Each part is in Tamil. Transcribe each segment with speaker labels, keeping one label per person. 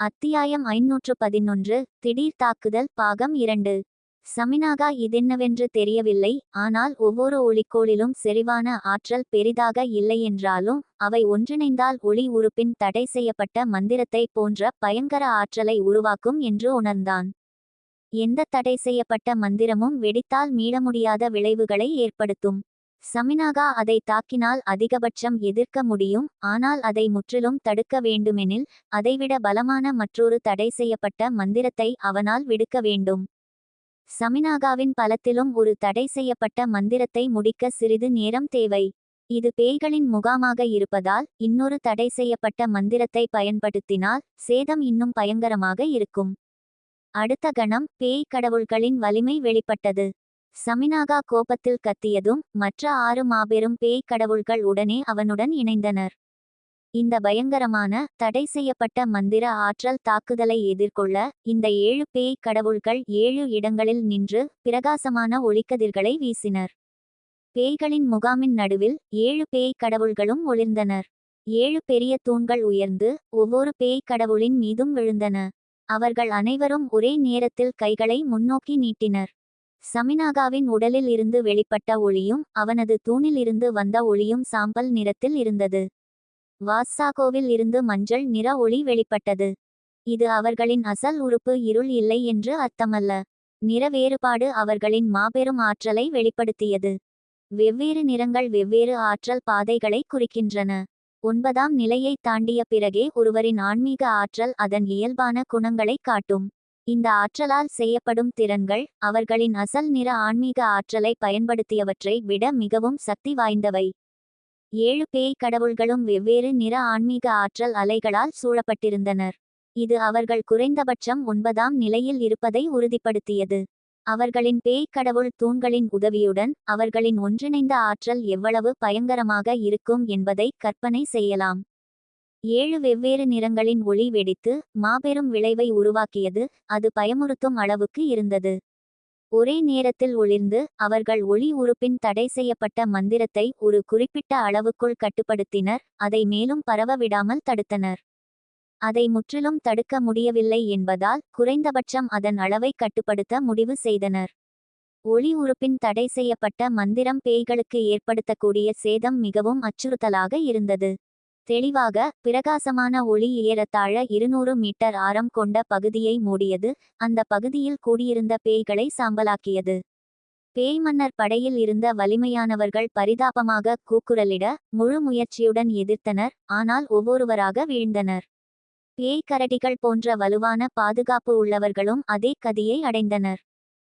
Speaker 1: அத்தியாயம் ஐநூற்று பதினொன்று திடீர் தாக்குதல் பாகம் இரண்டு. சமினாகா இதென்னவென்று தெரியவில்லை ஆனால் ஒவ்வொரு ஒளிக்கோளிலும் செறிவான ஆற்றல் பெரிதாக இல்லையென்றாலும் அவை ஒன்றிணைந்தால் ஒளி உறுப்பின் தடை செய்யப்பட்ட மந்திரத்தை போன்ற பயங்கர ஆற்றலை உருவாக்கும் என்று உணர்ந்தான். எந்த தடை செய்யப்பட்ட மந்திரமும் வெடித்தால் மீள முடியாத விளைவுகளை ஏற்படுத்தும். சமினாகா அதை தாக்கினால் அதிகபட்சம் எதிர்க்க முடியும் ஆனால் அதை முற்றிலும் தடுக்க வேண்டுமெனில் அதைவிட பலமான மற்றொரு தடை செய்யப்பட்ட மந்திரத்தை அவனால் விடுக்க வேண்டும். சமினாகாவின் பலத்திலும் ஒரு தடை செய்யப்பட்ட மந்திரத்தை முடிக்க சிறிது நேரம் தேவை. இது பேய்களின் முகாமாக இருப்பதால் இன்னொரு தடை செய்யப்பட்ட மந்திரத்தை பயன்படுத்தினால் சேதம் இன்னும் பயங்கரமாக இருக்கும். அடுத்த கணம் பேய் கடவுள்களின் வலிமை வெளிப்பட்டது. சமினாகா கோபத்தில் கத்தியதும் மற்ற ஆறு மாபெரும் பேய் கடவுள்கள் உடனே அவனுடன் இணைந்தனர். இந்த பயங்கரமான தடை செய்யப்பட்ட மந்திர ஆற்றல் தாக்குதலை எதிர்கொள்ள இந்த ஏழு பேய் கடவுள்கள் ஏழு இடங்களில் நின்று பிரகாசமான ஒளிக்கதிர்களை வீசினர். பேய்களின் முகாமின் நடுவில் ஏழு பேய் கடவுள்களும் ஒளிர்ந்தனர். ஏழு பெரிய தூண்கள் உயர்ந்து ஒவ்வொரு பேய் கடவுளின் மீதும் விழுந்தன. அவர்கள் அனைவரும் ஒரே நேரத்தில் கைகளை முன்னோக்கி நீட்டினர். சமினாகாவின் உடலில் இருந்து வெளிப்பட்ட ஒளியும் அவனது தூணில் இருந்து வந்த ஒளியும் சாம்பல் நிறத்தில் இருந்தது. வாசாகோவில் இருந்து மஞ்சள் நிற ஒளி வெளிப்பட்டது. இது அவர்களின் அசல் உறுப்பு இருள் இல்லை என்று அர்த்தமல்ல. நிற வேறுபாடு அவர்களின் மாபெரும் ஆற்றலை வெளிப்படுத்தியது. வெவ்வேறு நிறங்கள் வெவ்வேறு ஆற்றல் பாதைகளை குறிக்கின்றன. ஒன்பதாம் நிலையை தாண்டிய பிறகே ஒருவரின் ஆன்மீக ஆற்றல் அதன் இயல்பான குணங்களை காட்டும். இந்த ஆற்றலால் செய்யப்படும் திறன்கள் அவர்களின் அசல் நிற ஆன்மீக ஆற்றலை பயன்படுத்தியவற்றை விட மிகவும் சக்தி வாய்ந்தவை. ஏழு பேய் கடவுள்களும் வெவ்வேறு நிற ஆன்மீக ஆற்றல் அலைகளால் சூழப்பட்டிருந்தனர். இது அவர்கள் குறைந்தபட்சம் ஒன்பதாம் நிலையில் இருப்பதை உறுதிப்படுத்தியது. அவர்களின் பேய் கடவுள் தூண்களின் உதவியுடன் அவர்களின் ஒன்றிணைந்த ஆற்றல் எவ்வளவு பயங்கரமாக இருக்கும் என்பதை கற்பனை செய்யலாம். ஏழு வெவ்வேறு நிறங்களின் ஒளி வெடித்து மாபெரும் விளைவை உருவாக்கியது அது பயமுறுத்தும் அளவுக்கு இருந்தது. ஒரே நேரத்தில் ஒளிர்ந்து அவர்கள் ஒளி உறுப்பின் தடை செய்யப்பட்ட மந்திரத்தை ஒரு குறிப்பிட்ட அளவுக்குள் கட்டுப்படுத்தினர் அதை மேலும் பரவ விடாமல் தடுத்தனர். அதை முற்றிலும் தடுக்க முடியவில்லை என்பதால் குறைந்தபட்சம் அதன் அளவை கட்டுப்படுத்த முடிவு செய்தனர். ஒளி உறுப்பின் தடை செய்யப்பட்ட மந்திரம் பேய்களுக்கு ஏற்படுத்தக்கூடிய சேதம் மிகவும் அச்சுறுத்தலாக இருந்தது. தெளிவாக பிரகாசமான ஒளி ஏறத்தாழ இருநூறு மீட்டர் ஆரம் கொண்ட பகுதியை மூடியது அந்த பகுதியில் கூடியிருந்த பேய்களை சாம்பலாக்கியது. பேய் மன்னர் படையில் இருந்த வலிமையானவர்கள் பரிதாபமாக கூக்குரலிட முழு முயற்சியுடன் எதிர்த்தனர் ஆனால் ஒவ்வொருவராக வீழ்ந்தனர். பேய் கரடிகள் போன்ற வலுவான பாதுகாப்பு உள்ளவர்களும் அதே கதியை அடைந்தனர்.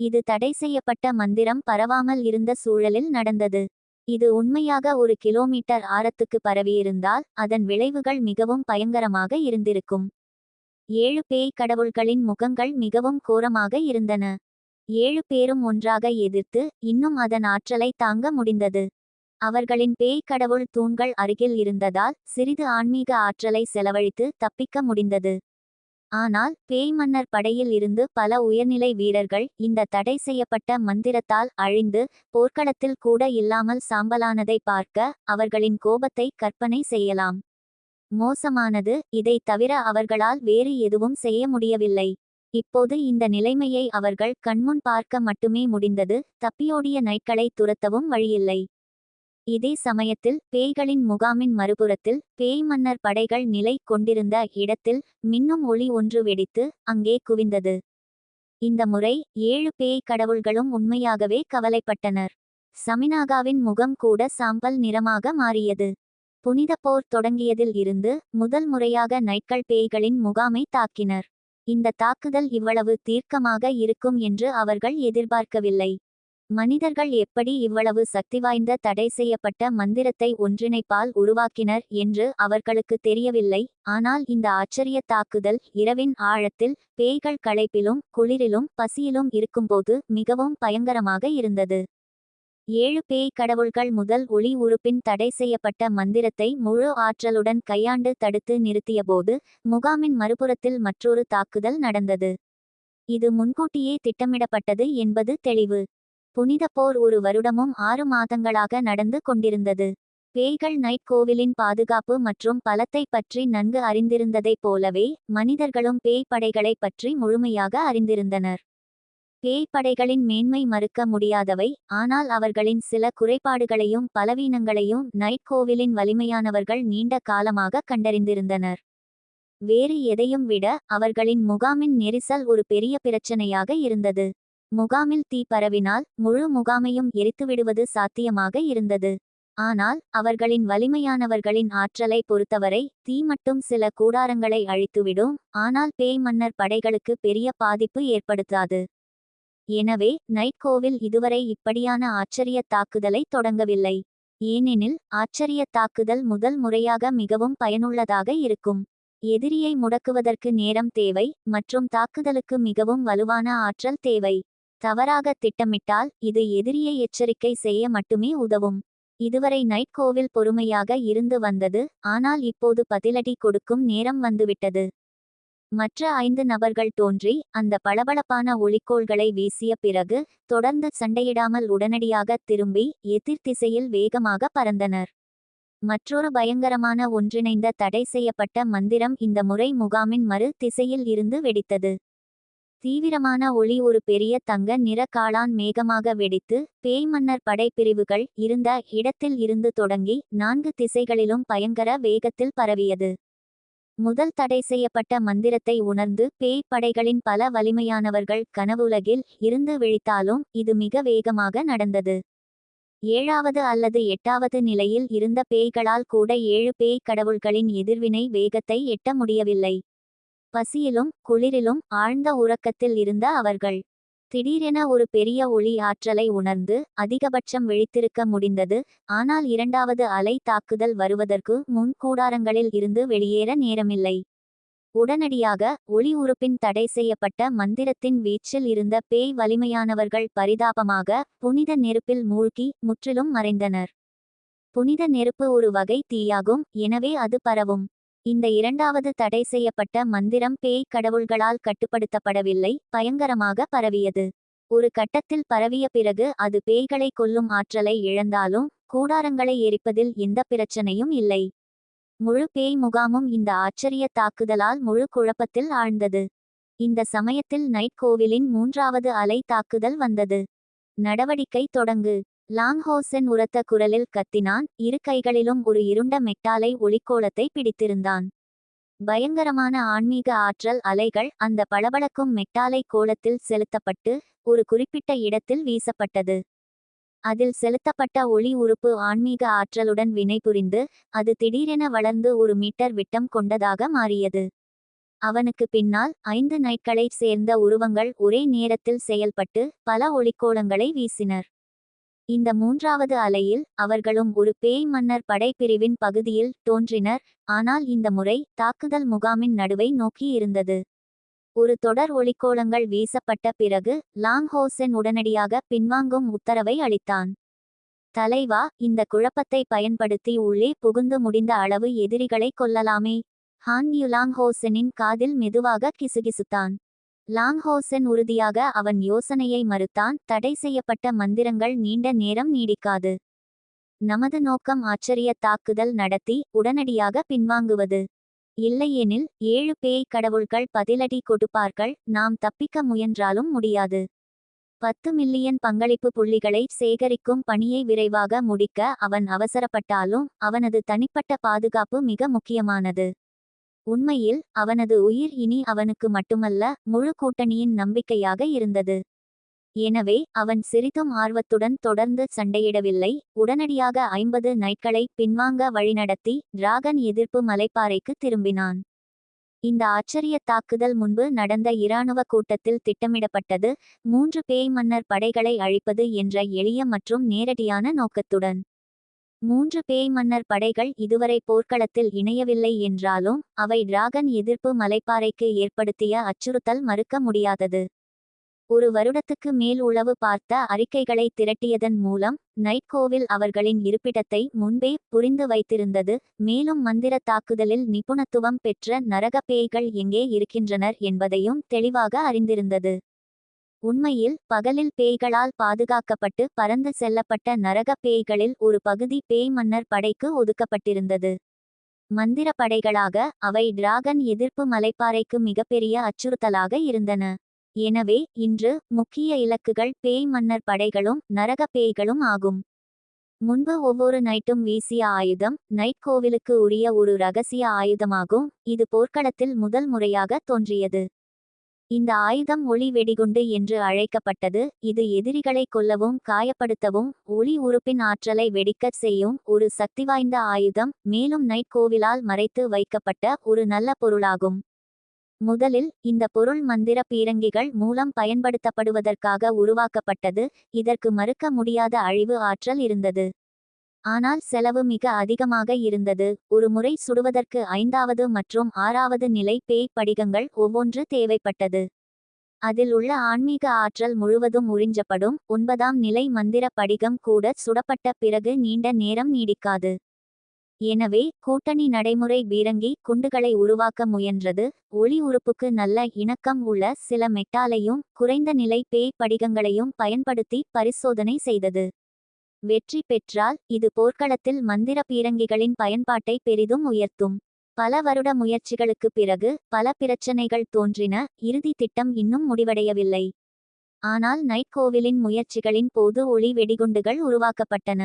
Speaker 1: இது தடை செய்யப்பட்ட மந்திரம் பரவாமல் இருந்த சூழலில் நடந்தது. இது உண்மையாக ஒரு கிலோமீட்டர் ஆரத்துக்கு பரவியிருந்தால் அதன் விளைவுகள் மிகவும் பயங்கரமாக இருந்திருக்கும். ஏழு பேய் கடவுள்களின் முகங்கள் மிகவும் கோரமாக இருந்தன. ஏழு பேரும் ஒன்றாக எதிர்த்து இன்னும் அதன் ஆற்றலை தாங்க முடிந்தது. அவர்களின் பேய் கடவுள் தூண்கள் அருகில் இருந்ததால் சிறிது ஆன்மீக ஆற்றலை செலவழித்து தப்பிக்க முடிந்தது. ஆனால் பேய் மன்னர் படையில் இருந்து பல உயர்நிலை வீரர்கள் இந்த தடை செய்யப்பட்ட மந்திரத்தால் அழிந்து போர்க்களத்தில் கூட இல்லாமல் சாம்பலானதை பார்க்க அவர்களின் கோபத்தை கற்பனை செய்யலாம். மோசமானது இதை தவிர அவர்களால் வேறு எதுவும் செய்ய முடியவில்லை. இப்போது இந்த நிலைமையை அவர்கள் கண்முன் பார்க்க மட்டுமே முடிந்தது. தப்பியோடிய நைட்களை துரத்தவும் வழியில்லை. இதே சமயத்தில் பேய்களின் முகாமின் மறுபுறத்தில் பேய் மன்னர் படைகள் நிலை கொண்டிருந்த இடத்தில் மின்னும் ஒளி ஒன்று வெடித்து அங்கே குவிந்தது. இந்த முறை ஏழு பேய் கடவுள்களும் உண்மையாகவே கவலைப்பட்டனர். சமினாகாவின் முகம் கூட சாம்பல் நிறமாக மாறியது. புனித போர் தொடங்கியதில் இருந்து முதல் முறையாக நைட்கள் பேய்களின் முகாமை தாக்கினர். இந்த தாக்குதல் இவ்வளவு தீர்க்கமாக இருக்கும் என்று அவர்கள் எதிர்பார்க்கவில்லை. மனிதர்கள் எப்படி இவ்வளவு சக்திவாய்ந்த தடை செய்யப்பட்ட மந்திரத்தை ஒன்றிணைப்பால் உருவாக்கினர் என்று அவர்களுக்கு தெரியவில்லை. ஆனால் இந்த ஆச்சரிய தாக்குதல் இரவின் ஆழத்தில் பேய்கள் களைப்பிலும் குளிரிலும் பசியிலும் இருக்கும்போது மிகவும் பயங்கரமாக இருந்தது. ஏழு பேய் கடவுள்கள் முதல் ஒளி உறுப்பின் தடை செய்யப்பட்ட மந்திரத்தை முழு ஆற்றலுடன் கையாண்டு தடுத்து நிறுத்தியபோது முகாமின் மறுபுறத்தில் மற்றொரு தாக்குதல் நடந்தது. இது முன்கூட்டியே திட்டமிடப்பட்டது என்பது தெளிவு. புனித போர் ஒரு வருடமும் ஆறு மாதங்களாக நடந்து கொண்டிருந்தது. பேய்கள் நைட் கோவிலின் பாதுகாப்பு மற்றும் பலத்தை பற்றி நன்கு அறிந்திருந்ததைப் போலவே மனிதர்களும் பேய் பற்றி முழுமையாக அறிந்திருந்தனர். பேய் படைகளின் மேன்மை மறுக்க முடியாதவை ஆனால் அவர்களின் சில குறைபாடுகளையும் பலவீனங்களையும் நைட் கோவிலின் வலிமையானவர்கள் நீண்ட காலமாக கண்டறிந்திருந்தனர். வேறு எதையும் விட அவர்களின் முகாமின் நெரிசல் ஒரு பெரிய பிரச்சனையாக இருந்தது. முகாமில் தீ பரவினால் முழு முகாமையும் எரித்துவிடுவது சாத்தியமாக இருந்தது. ஆனால் அவர்களின் வலிமையானவர்களின் ஆற்றலை பொறுத்தவரை தீ மட்டும் சில கூடாரங்களை அழித்துவிடும் ஆனால் பேய் மன்னர் படைகளுக்கு பெரிய பாதிப்பு ஏற்படுத்தாது. எனவே நைட் கோவில் இதுவரை இப்படியான ஆச்சரிய தாக்குதலை தொடங்கவில்லை. ஏனெனில் ஆச்சரிய தாக்குதல் முதல் முறையாக மிகவும் பயனுள்ளதாக இருக்கும். எதிரியை முடக்குவதற்கு நேரம் தேவை மற்றும் தாக்குதலுக்கு மிகவும் வலுவான ஆற்றல் தேவை. தவறாக திட்டமிட்டால் இது எதிரியை எச்சரிக்கை செய்ய மட்டுமே உதவும். இதுவரை நைட் கோவில் பொறுமையாக இருந்து வந்தது ஆனால் இப்போது பதிலடி கொடுக்கும் நேரம் வந்துவிட்டது. மற்ற ஐந்து நபர்கள் தோன்றி அந்த பளபளப்பான ஒளிக்கோள்களை வீசிய பிறகு தொடர்ந்து சண்டையிடாமல் உடனடியாக திரும்பி எதிர் திசையில் வேகமாக பறந்தனர். மற்றொரு பயங்கரமான ஒன்றிணைந்த தடை செய்யப்பட்ட மந்திரம் இந்த முறை முகாமின் மறு திசையில் இருந்து வெடித்தது. தீவிரமான ஒளி ஒரு பெரிய தங்க நிற காளான் மேகமாக வெடித்து பேய் மன்னர் படைப்பிரிவுகள் இருந்த இடத்தில் இருந்து தொடங்கி நான்கு திசைகளிலும் பயங்கர வேகத்தில் பரவியது. முதல் தடை செய்யப்பட்ட மந்திரத்தை உணர்ந்து பேய் படைகளின் பல வலிமையானவர்கள் கனவுலகில் இருந்து விழித்தாலும் இது மிக வேகமாக நடந்தது. ஏழாவது அல்லது எட்டாவது நிலையில் இருந்த பேய்களால் கூட ஏழு பேய் கடவுள்களின் எதிர்வினை வேகத்தை எட்ட முடியவில்லை. பசியிலும் குளிரிலும் ஆழ்ந்த உறக்கத்தில் இருந்த அவர்கள். திடீரென ஒரு பெரிய ஒளி ஆற்றலை உணர்ந்து அதிகபட்சம் விழித்திருக்க முடிந்தது. ஆனால் இரண்டாவது அலை தாக்குதல் வருவதற்கு முன் கூடாரங்களில் இருந்து வெளியேற நேரமில்லை. உடனடியாக ஒளி உறுப்பின் தடை செய்யப்பட்ட மந்திரத்தின் வீச்சில் இருந்த பேய் வலிமையானவர்கள் பரிதாபமாக புனித நெருப்பில் மூழ்கி முற்றிலும் மறைந்தனர். புனித நெருப்பு ஒரு வகை தீயாகும். எனவே அது பரவும். இந்த இரண்டாவது தடை செய்யப்பட்ட மந்திரம் பேய் கடவுள்களால் கட்டுப்படுத்தப்படவில்லை பயங்கரமாக பரவியது. ஒரு கட்டத்தில் பரவிய பிறகு அது பேய்களை கொல்லும் ஆற்றலை இழந்தாலும் கூடாரங்களை எரிப்பதில் எந்த பிரச்சனையும் இல்லை. முழு பேய் முகாமும் இந்த ஆச்சரிய தாக்குதலால் முழு குழப்பத்தில் ஆழ்ந்தது. இந்த சமயத்தில் நைட் கோவிலின் மூன்றாவது அலை தாக்குதல் வந்தது. நடவடிக்கை தொடங்கு. லாங்ஹோசன் உரத்த குரலில் கத்தினான். இரு கைகளிலும் ஒரு இருண்ட மெட்டாலை ஒளிக்கோளத்தை பிடித்திருந்தான். பயங்கரமான ஆன்மீக ஆற்றல் அலைகள் அந்த பளபளக்கும் மெட்டாலை கோலத்தில் செலுத்தப்பட்டு ஒரு குறிப்பிட்ட இடத்தில் வீசப்பட்டது. அதில் செலுத்தப்பட்ட ஒளி உறுப்பு ஆன்மீக ஆற்றலுடன் வினைபுரிந்து அது திடீரென வளர்ந்து ஒரு மீட்டர் விட்டம் கொண்டதாக மாறியது. அவனுக்கு பின்னால் ஐந்து நைட்களைச் சேர்ந்த உருவங்கள் ஒரே நேரத்தில் செயல்பட்டு பல ஒளிக்கோளங்களை வீசினர். இந்த மூன்றாவது அலையில் அவர்களும் ஒரு பேய் மன்னர் படைப்பிரிவின் பகுதியில் தோன்றினர் ஆனால் இந்த முறை தாக்குதல் முகாமின் நடுவை நோக்கி இருந்தது. ஒரு தொடர் ஒளிக்கோளங்கள் வீசப்பட்ட பிறகு லாங்ஹோசென் உடனடியாக பின்வாங்கும் உத்தரவை அளித்தான். தலைவா இந்த குழப்பத்தை பயன்படுத்தி உள்ளே புகுந்து முடிந்த அளவு எதிரிகளை கொல்லலாமே ஹான் யுலாங்ஹோசெனின் காதில் மெதுவாக கிசுகிசுத்தான். லாங்ஹோசன் உறுதியாக அவன் யோசனையை மறுத்தான் தடை செய்யப்பட்ட மந்திரங்கள் நீண்ட நேரம் நீடிக்காது. நமது நோக்கம் ஆச்சரிய தாக்குதல் நடத்தி உடனடியாக பின்வாங்குவது. இல்லையெனில் ஏழு பேய் கடவுள்கள் பதிலடி கொடுப்பார்கள் நாம் தப்பிக்க முயன்றாலும் முடியாது. பத்து மில்லியன் பங்களிப்பு புள்ளிகளை சேகரிக்கும் பணியை விரைவாக முடிக்க அவன் அவசரப்பட்டாலும் அவனது தனிப்பட்ட பாதுகாப்பு மிக முக்கியமானது. உண்மையில் அவனது உயிர் இனி அவனுக்கு மட்டுமல்ல முழு கூட்டணியின் நம்பிக்கையாக இருந்தது. எனவே அவன் சிறிதும் ஆர்வத்துடன் தொடர்ந்து சண்டையிடவில்லை. உடனடியாக ஐம்பது நைட்களை பின்வாங்க வழிநடத்தி டிராகன் எதிர்ப்பு மலைப்பாறைக்கு திரும்பினான். இந்த ஆச்சரிய தாக்குதல் முன்பு நடந்த இராணுவ கூட்டத்தில் திட்டமிடப்பட்டது மூன்று பேய் மன்னர் படைகளை அழிப்பது என்ற எளிய மற்றும் நேரடியான நோக்கத்துடன். மூன்று பேய் மன்னர் படைகள் இதுவரை போர்க்களத்தில் இணையவில்லை என்றாலும் அவை டிராகன் எதிர்ப்பு மலைப்பாறைக்கு ஏற்படுத்திய அச்சுறுத்தல் மறுக்க முடியாதது. ஒரு வருடத்துக்கு மேல் உளவு பார்த்த அறிக்கைகளை திரட்டியதன் மூலம் நைட் கோவில் அவர்களின் இருப்பிடத்தை முன்பே புரிந்து வைத்திருந்தது மேலும் மந்திர தாக்குதலில் நிபுணத்துவம் பெற்ற நரக பேய்கள் எங்கே இருக்கின்றனர் என்பதையும் தெளிவாக அறிந்திருந்தது. உண்மையில் பகலில் பேய்களால் பாதுகாக்கப்பட்டு பறந்து செல்லப்பட்ட நரக பேய்களில் ஒரு பகுதி பேய் மன்னர் படைக்கு ஒதுக்கப்பட்டிருந்தது. மந்திர படைகளாக அவை டிராகன் எதிர்ப்பு மலைப்பாறைக்கு மிகப்பெரிய அச்சுறுத்தலாக இருந்தன. எனவே இன்று முக்கிய இலக்குகள் பேய் மன்னர் படைகளும் நரக பேய்களும் ஆகும். முன்பு ஒவ்வொரு நைட்டும் வீசிய ஆயுதம் நைட் கோவிலுக்கு உரிய ஒரு ரகசிய ஆயுதமாகும் இது போர்க்களத்தில் முதல் முறையாக தோன்றியது. இந்த ஆயுதம் ஒளி வெடிகுண்டு என்று அழைக்கப்பட்டது. இது எதிரிகளை கொல்லவும் காயப்படுத்தவும் ஒளி உறுப்பின் ஆற்றலை வெடிக்கச் செய்யும் ஒரு சக்திவாய்ந்த ஆயுதம். மேலும் நைட் கோவிலால் மறைத்து வைக்கப்பட்ட ஒரு நல்ல பொருளாகும். முதலில் இந்த பொருள் மந்திர பீரங்கிகள் மூலம் பயன்படுத்தப்படுவதற்காக உருவாக்கப்பட்டது. இதற்கு மறுக்க முடியாத அழிவு ஆற்றல் இருந்தது. ஆனால் செலவு மிக அதிகமாக இருந்தது. ஒரு முறை சுடுவதற்கு ஐந்தாவது மற்றும் ஆறாவது நிலை பேய் படிகங்கள் ஒவ்வொன்று தேவைப்பட்டது. அதில் உள்ள ஆன்மீக ஆற்றல் முழுவதும் உறிஞ்சப்படும். ஒன்பதாம் நிலை மந்திர படிகம் கூட சுடப்பட்ட பிறகு நீண்ட நேரம் நீடிக்காது. எனவே கூட்டணி நடைமுறை பீரங்கி குண்டுகளை உருவாக்க முயன்றது. ஒளி உறுப்புக்கு நல்ல இணக்கம் உள்ள சில மெட்டாலையும் குறைந்த நிலை பேய் படிகங்களையும் பயன்படுத்தி பரிசோதனை செய்தது. வெற்றி பெற்றால் இது போர்க்களத்தில் மந்திர பீரங்கிகளின் பயன்பாட்டை பெரிதும் உயர்த்தும். பல வருட முயற்சிகளுக்கு பிறகு பல பிரச்சனைகள் தோன்றின இறுதி திட்டம் இன்னும் முடிவடையவில்லை. ஆனால் நைட் கோவிலின் முயற்சிகளின் போது ஒளி வெடிகுண்டுகள் உருவாக்கப்பட்டன.